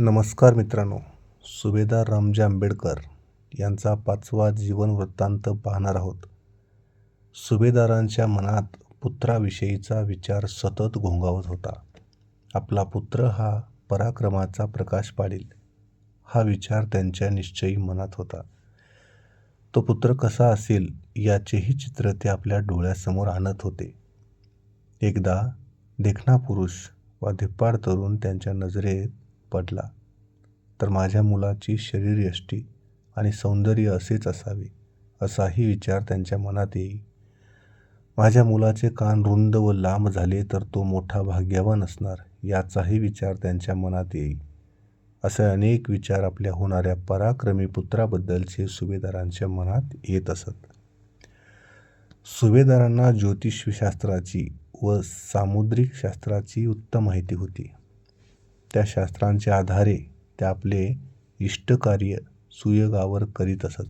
नमस्कार मित्रांनो सुभेदार रामजी आंबेडकर यांचा पाचवा जीवन वृत्तांत पाहणार आहोत. सुभेदारांच्या मनात पुत्राविषयीचा विचार सतत घोंगावत होता. आपला पुत्र हा पराक्रमाचा प्रकाश पाडील हा विचार त्यांच्या निश्चयी मनात होता. तो पुत्र कसा असेल याचेही चित्र ते आपल्या डोळ्यासमोर आणत होते. एकदा देखणा पुरुष वा धिप्पाड तरुण त्यांच्या नजरेत पडला तर माझ्या मुलाची शरीरयष्टी आणि सौंदर्य असेच असावे असाही विचार त्यांच्या मनात येई. माझ्या मुलाचे कान रुंद व लांब झाले तर तो मोठा भाग्यवान असणार याचाही विचार त्यांच्या मनात येई. असे अनेक विचार आपल्या होणाऱ्या पराक्रमी पुत्राबद्दलचे सुभेदारांच्या मनात येत असत. सुभेदारांना ज्योतिषशास्त्राची व सामुद्रिक शास्त्राची उत्तम माहिती होती. त्या शास्त्रांच्या आधारे ते आपले इष्टकार्य सुयोगावर करीत असत.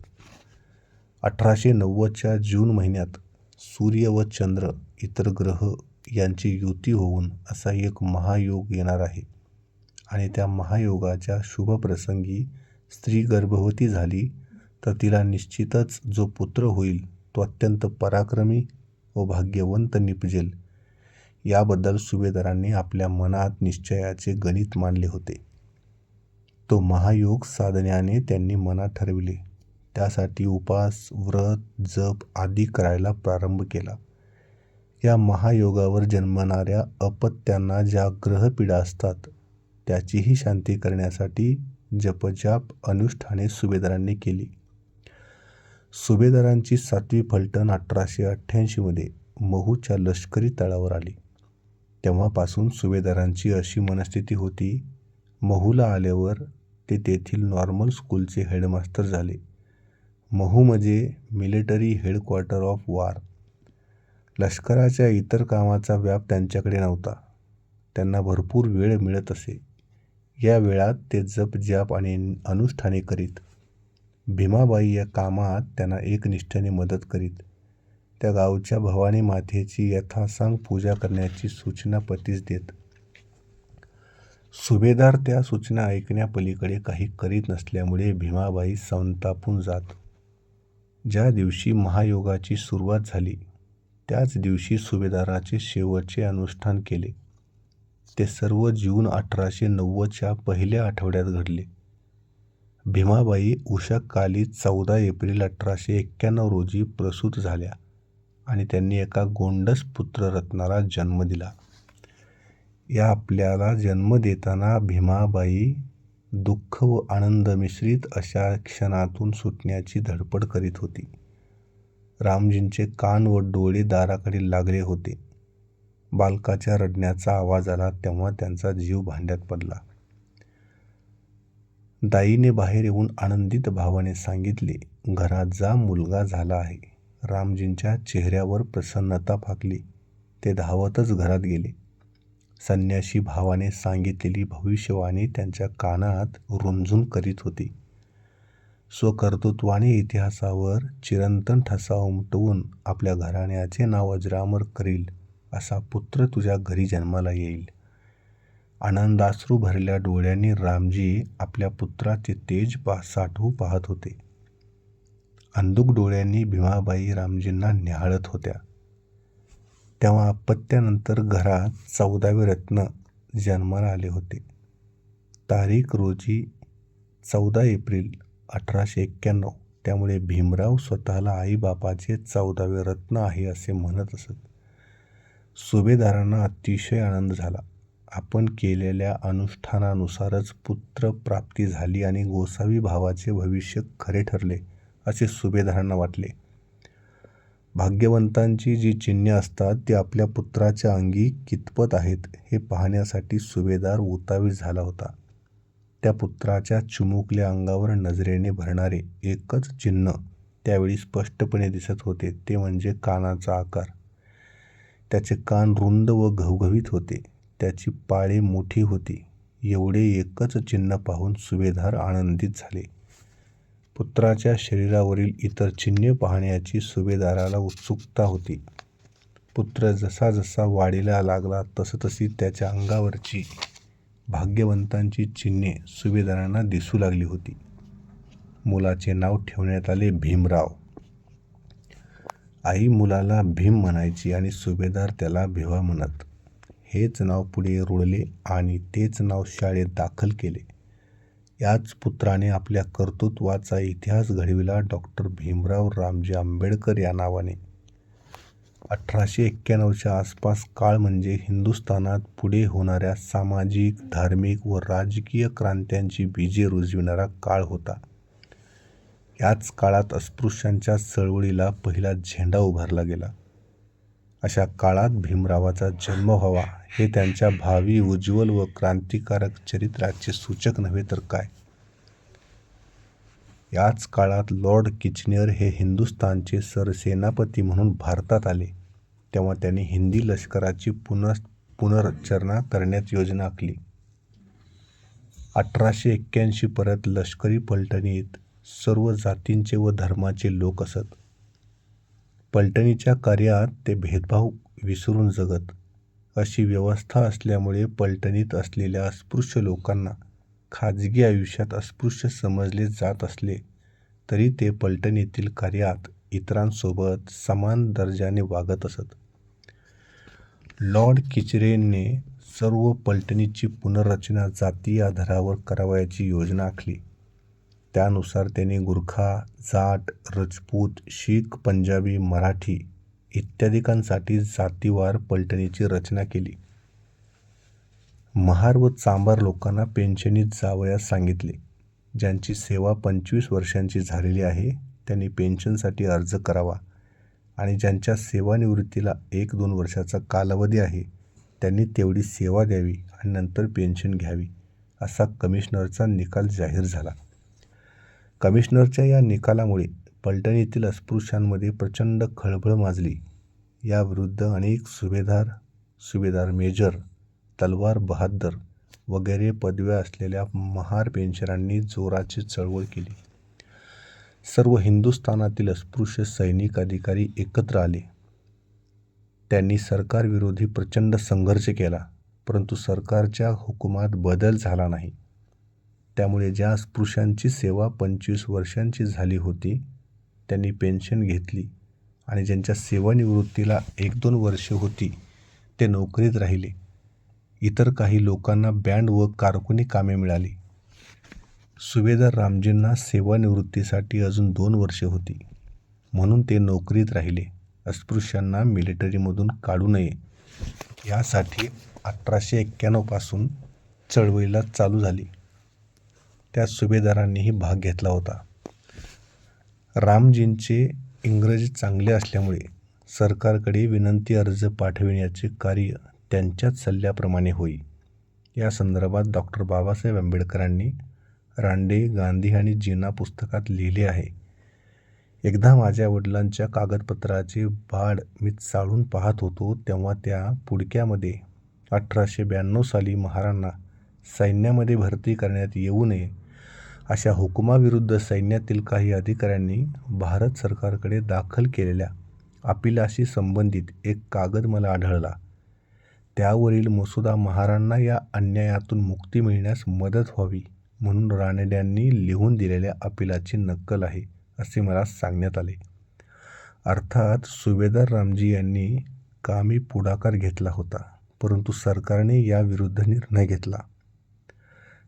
अठराशे नव्वदच्या जून महिन्यात सूर्य व चंद्र इतर ग्रह यांची युती होऊन असा एक महायोग येणार आहे. आणि त्या महायोगाच्या शुभप्रसंगी स्त्री गर्भवती झाली तर तिला निश्चितच जो पुत्र होईल तो अत्यंत पराक्रमी व भाग्यवंत निपजेल. याबद्दल सुभेदारांनी आपल्या मनात निश्चयाचे गणित मांडले होते. तो महायोग साधण्याने त्यांनी मनात ठरविले. त्यासाठी उपास व्रत जप आदी करायला प्रारंभ केला. या महायोगावर जन्मणाऱ्या अपत्यांना ज्या ग्रहपीडा असतात त्याचीही शांती करण्यासाठी जपजाप अनुष्ठाने सुभेदारांनी केली. सुभेदारांची सातवी फलटण अठराशे अठ्ठ्याऐंशीमध्ये महूच्या लष्करी तळावर आली. तेव्हापासून सुभेदारांची अशी मनस्थिती होती महूला आल्यावर ते तेथील नॉर्मल स्कूलचे हेडमास्टर झाले. महू म्हणजे मिलिटरी हेडक्वार्टर ऑफ वार लष्कराच्या इतर कामाचा व्याप त्यांच्याकडे नव्हता. त्यांना भरपूर वेळ मिळत असे. या वेळात ते जप जाप आणि अनुष्ठाने करीत. भीमाबाई या कामात त्यांना एकनिष्ठेने मदत करीत. त्या गावच्या भवानी मातेची यथासांग पूजा करण्याची सूचना पतीस देत. सुभेदार त्या सूचना ऐकण्यापलीकडे काही करीत नसल्यामुळे भीमाबाई संतापून जात. ज्या दिवशी महायोगाची सुरुवात झाली त्याच दिवशी सुभेदाराचे शेवटचे अनुष्ठान केले. ते सर्व जून अठराशे नव्वदच्या पहिल्या आठवड्यात घडले. भीमाबाई उषाकाली चौदा एप्रिल अठराशे एक्क्याण्णव रोजी प्रसूत झाल्या. आणि त्यांनी एका गोंडस पुत्ररत्नाला जन्म दिला. या आपल्याला जन्म देताना भीमाबाई दुःख व आनंद मिश्रित अशा क्षणातून सुटण्याची धडपड करीत होती. रामजींचे कान व डोळे दाराकडे लागले होते. बालकाच्या रडण्याचा आवाज आला तेव्हा त्यांचा जीव भांड्यात पडला. दाईने बाहेर येऊन आनंदित भावाने सांगितले घरात जा मुलगा झाला आहे. रामजींच्या चेहऱ्यावर प्रसन्नता फाकली. ते धावतच घरात गेले. संन्याशी भावाने सांगितलेली भविष्यवाणी त्यांच्या कानात रुंजून करीत होती. स्वकर्तृत्वाने इतिहासावर चिरंतन ठसा उमटवून आपल्या घराण्याचे नाव अजरामर करील असा पुत्र तुझ्या घरी जन्माला येईल. आनंदाश्रू भरल्या डोळ्यांनी रामजी आपल्या पुत्राचे तेज पा साठवू पाहत होते. अंधुक डोळ्यांनी भीमाबाई रामजींना न्याहाळत होत्या. तेव्हा अपत्यानंतर घरात चौदावे रत्न जन्माला आले होते. तारीख रोजी चौदा एप्रिल अठराशे एक्क्याण्णव. त्यामुळे भीमराव स्वतःला आईबापाचे चौदावे रत्न आहे असे म्हणत असत. सुभेदारांना अतिशय आनंद झाला. आपण केलेल्या अनुष्ठानानुसारच पुत्र प्राप्ती झाली आणि गोसावी भावाचे भविष्य खरे ठरले. असे सुभेदारांना वाटले. भाग्यवंतांची जी चिन्हे असतात ती आपल्या पुत्राच्या अंगी कितपत आहेत हे पाहण्यासाठी सुभेदार उतावीळ झाला होता. त्या पुत्राच्या चिमुकल्या अंगावर नजरेने भरणारे एकच चिन्ह त्यावेळी स्पष्टपणे दिसत होते ते म्हणजे कानाचा आकार. त्याचे कान रुंद व घवघवीत होते त्याची पाळे मोठी होती. एवढे एकच चिन्ह पाहून सुभेदार आनंदित झाले. पुत्राच्या शरीरावरील इतर चिन्हे पाहण्याची सुभेदाराला उत्सुकता होती. पुत्र जसा जसा वाढीला लागला तसतशी त्याच्या अंगावरची भाग्यवंतांची चिन्हे सुभेदारांना दिसू लागली होती. मुलाचे नाव ठेवण्यात आले भीमराव. आई मुलाला भीम म्हणायची आणि सुभेदार त्याला भिवा म्हणत हेच नाव पुढे रुळले आणि तेच नाव शाळेत दाखल केले. याच पुत्राने आपल्या कर्तृत्वाचा इतिहास घडविला डॉक्टर भीमराव रामजी आंबेडकर या नावाने. अठराशे एक्क्याण्णवच्या आसपास काळ म्हणजे हिंदुस्थानात पुढे होणाऱ्या सामाजिक धार्मिक व राजकीय क्रांत्यांची बीजे रुजविणारा काळ होता. याच काळात अस्पृश्यांच्या चळवळीला पहिला झेंडा उभारला गेला. अशा काळात भीमरावाचा जन्म व्हावा हे त्यांच्या भावी उज्ज्वल व क्रांतिकारक चरित्राचे सूचक नव्हे तर काय? याच काळात लॉर्ड किचनर हे हिंदुस्थानचे सरसेनापती म्हणून भारतात आले. तेव्हा त्यांनी हिंदी लष्कराची पुनः पुनर्रचना करण्यात योजना आखली. अठराशे एक्क्याऐंशी परत लष्करी पलटणीत सर्व जातींचे व धर्माचे लोक असत. पलटणीच्या कार्यात ते भेदभाव विसरून जगत. अशी व्यवस्था असल्यामुळे पलटणीत असलेल्या अस्पृश्य लोकांना खाजगी आयुष्यात अस्पृश्य समजले जात असले तरी ते पलटणीतील कार्यात इतरांसोबत समान दर्जाने वागत असत. लॉर्ड किचरेने सर्व पलटणीची पुनर्रचना जातीय आधारावर करावयाची योजना आखली. त्यानुसार त्यांनी गुरखा जाट रजपूत शीख पंजाबी मराठी इत्यादिकांसाठी जातीवार पलटणीची रचना केली. महार व चांभार लोकांना पेन्शनीत जावयास सांगितले. ज्यांची सेवा पंचवीस वर्षांची झालेली आहे त्यांनी पेन्शनसाठी अर्ज करावा. आणि ज्यांच्या सेवानिवृत्तीला एक दोन वर्षाचा कालावधी आहे त्यांनी तेवढी सेवा द्यावी आणि नंतर पेन्शन घ्यावी असा कमिशनरचा निकाल जाहीर झाला. कमिशनरच्या या निकालामुळे पलटणीतील अस्पृश्यांमध्ये प्रचंड खळबळ माजली. याविरुद्ध अनेक सुभेदार सुभेदार मेजर तलवार बहादर वगैरे पदव्या असलेल्या महार पेन्शरांनी जोराची चळवळ केली. सर्व हिंदुस्थानातील अस्पृश्य सैनिक अधिकारी एकत्र आले. त्यांनी सरकारविरोधी प्रचंड संघर्ष केला परंतु सरकारच्या हुकुमात बदल झाला नाही. त्यामुळे ज्या अस्पृश्यांची सेवा पंचवीस वर्षांची झाली होती त्यांनी पेन्शन घेतली आणि ज्यांच्या सेवानिवृत्तीला एक दोन वर्षे होती ते नोकरीत राहिले. इतर काही लोकांना बँड व कारकुनी कामे मिळाली. सुभेदार रामजींना सेवानिवृत्तीसाठी अजून दोन वर्षे होती. म्हणून ते नोकरीत राहिले. अस्पृश्यांना मिलिटरीमधून काढू नये. यासाठी अठराशे एक्क्याण्णवपासून चळवळीला चालू झाली. त्या सुभेदारांनीही भाग घेतला होता. रामजींचे इंग्रजी चांगले असल्यामुळे सरकारकडे विनंती अर्ज पाठविण्याचे कार्य त्यांच्याच सल्ल्याप्रमाणे होई. या संदर्भात डॉक्टर बाबासाहेब आंबेडकरांनी रांडे गांधी आणि जीना पुस्तकात लिहिले आहे. एकदा माझ्या वडिलांच्या कागदपत्राचे भाड मी चाळून पाहत होतो तेव्हा त्या पुडक्यामध्ये अठराशे ब्याण्णव साली महाराणा सैन्यामध्ये भरती करण्यात येऊ नये अशा हुकुमाविरुद्ध सैन्यातील काही अधिकाऱ्यांनी भारत सरकारकडे दाखल केलेल्या अपिलाशी संबंधित एक कागद मला आढळला. त्यावरील मसुदा महारांना या अन्यायातून मुक्ती मिळण्यास मदत व्हावी म्हणून रानड्यांनी लिहून दिलेल्या अपिलाची नक्कल आहे असे मला सांगण्यात आले. अर्थात सुभेदार रामजी यांनी कामी पुढाकार घेतला होता परंतु सरकारने याविरुद्ध निर्णय घेतला.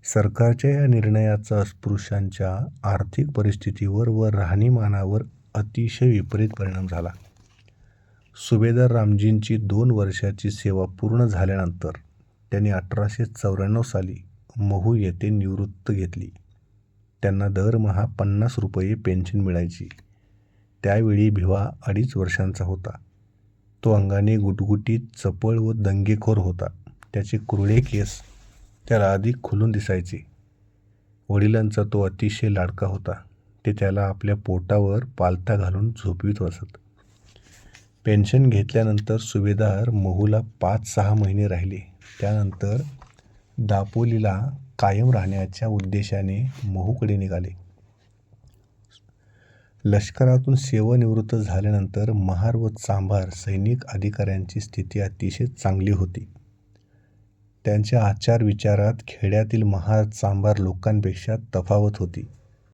सरकारच्या या निर्णयाचा अस्पृश्यांच्या आर्थिक परिस्थितीवर व राहणीमानावर अतिशय विपरीत परिणाम झाला. सुभेदार रामजींची दोन वर्षाची सेवा पूर्ण झाल्यानंतर त्यांनी अठराशे चौऱ्याण्णव साली महू येथे निवृत्त घेतली. त्यांना दरमहा पन्नास रुपये पेन्शन मिळायची. त्यावेळी भिवा अडीच वर्षांचा होता. तो अंगाने गुटगुटीत चपळ व दंगेखोर होता. त्याचे कुरळे केस त्याला अधिक खुलून दिसायचे. वडिलांचा तो अतिशय लाडका होता. ते त्याला आपल्या पोटावर पालथा घालून झोपवीत असत पेन्शन घेतल्यानंतर सुभेदार महूला पाच सहा महिने राहिले. त्यानंतर दापोलीला कायम राहण्याच्या उद्देशाने महूकडे निघाले. लष्करातून सेवानिवृत्त झाल्यानंतर महार व चांभार सैनिक अधिकाऱ्यांची स्थिती अतिशय चांगली होती. त्यांच्या आचारविचारात खेड्यातील महार चांभार लोकांपेक्षा तफावत होती.